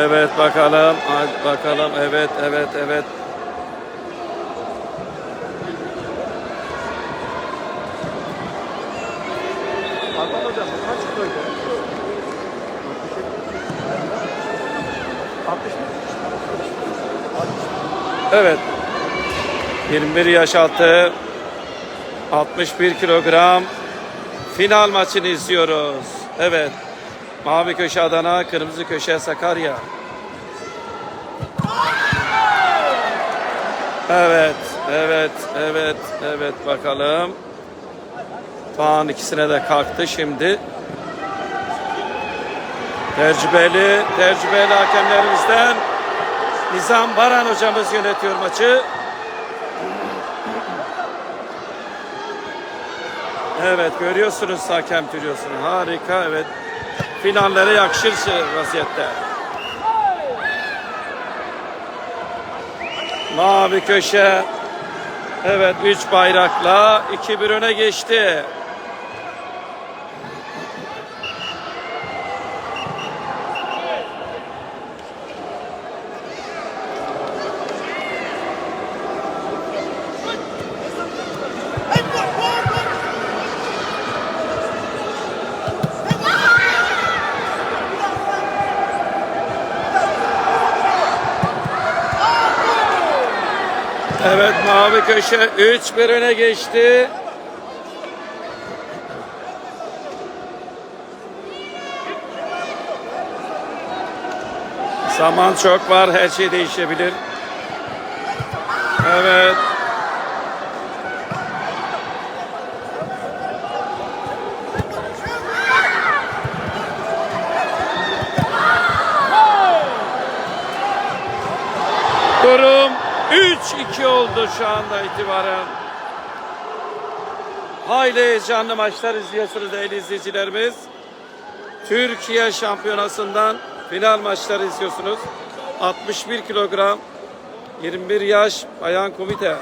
Evet bakalım. Hadi bakalım. Evet evet evet. Hakan hocam kaç kiloydu? 60 mı? Evet. 21 yaş altı 61 kilogram final maçını izliyoruz. Evet. Mavi köşe Adana, kırmızı köşe Sakarya. Evet, evet, evet, evet bakalım. Puan ikisine de kalktı şimdi. Tecrübeli, tecrübeli hakemlerimizden Nizam Baran hocamız yönetiyor maçı. Evet görüyorsunuz hakem türüyorsun. Harika evet. Finallere yakışır vaziyette. Mavi köşe. Evet 3 bayrakla 2-1 öne geçti. Evet mavi köşe 3-1 öne geçti. Zaman çok var, her şey değişebilir. Evet. Durum 3-2 oldu şu anda itibaren. Hayli heyecanlı maçlar izliyorsunuz değerli izleyicilerimiz. Türkiye Şampiyonası'ndan final maçları izliyorsunuz. 61 kilogram 21 yaş bayan komite.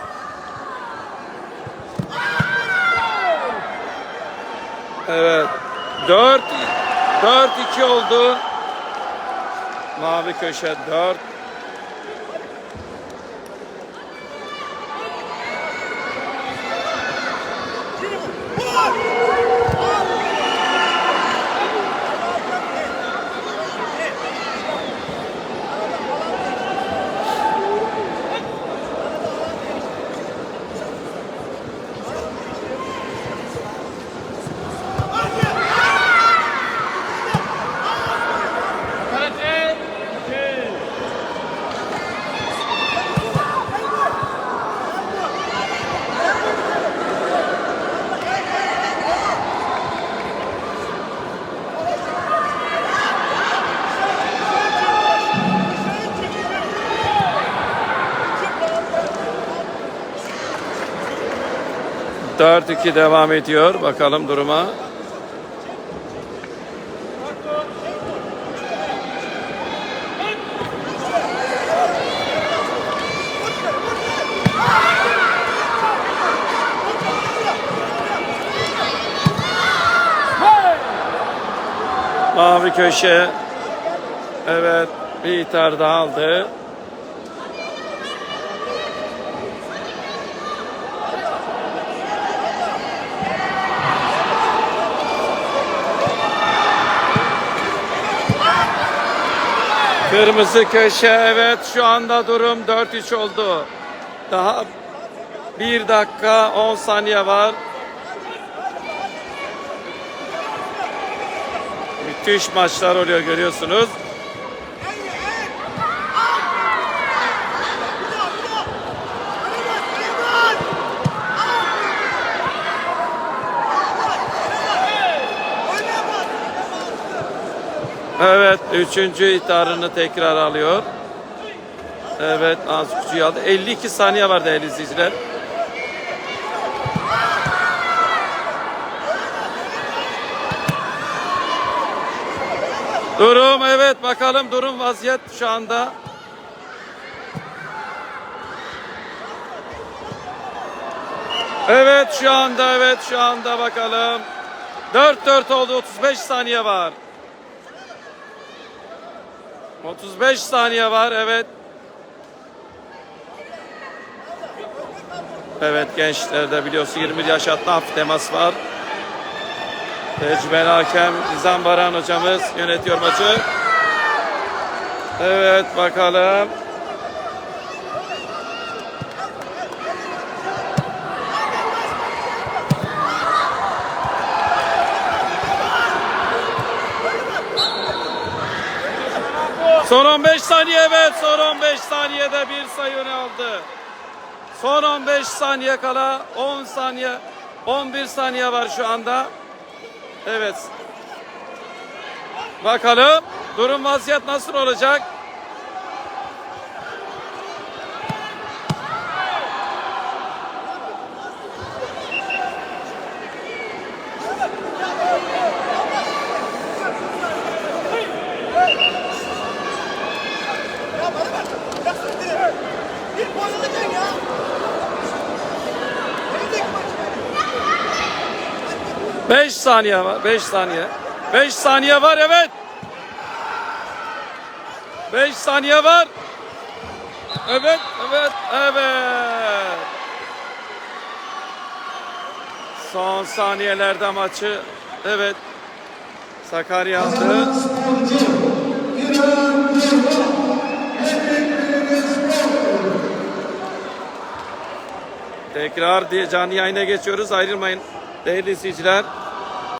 Evet. 4 4-2 oldu. Mavi köşe 4 4-2 devam ediyor. Bakalım duruma. Mavi köşe. Evet, bir ithar daha aldı. Kırmızı köşe evet şu anda durum 4-3 oldu. Daha 1 dakika 10 saniye var. Müthiş maçlar oluyor görüyorsunuz. Evet, üçüncü ithtarını tekrar alıyor. Evet, az gücü aldı. 52 saniye var değerli izleyiciler. Durum evet bakalım durum vaziyet şu anda. Evet şu anda evet şu anda bakalım. 4-4 oldu 35 saniye var. 35 saniye var evet. Evet gençlerde biliyorsun 21 yaş altında hafif temas var. Tecrübeli hakem Nizam Baran hocamız yönetiyor maçı. Evet bakalım. Son 15 saniye evet son 15 saniyede bir sayı öne aldı. Son 15 saniye kala 10 saniye 11 saniye var şu anda. Evet. Bakalım durum vaziyet nasıl olacak? 5 saniye var. 5 saniye. 5 saniye var evet. 5 saniye var. Evet, evet, evet. Son saniyelerde maçı evet Sakarya aldı. Tekrar diye canlı yayına geçiyoruz. Ayrılmayın değerli izleyiciler.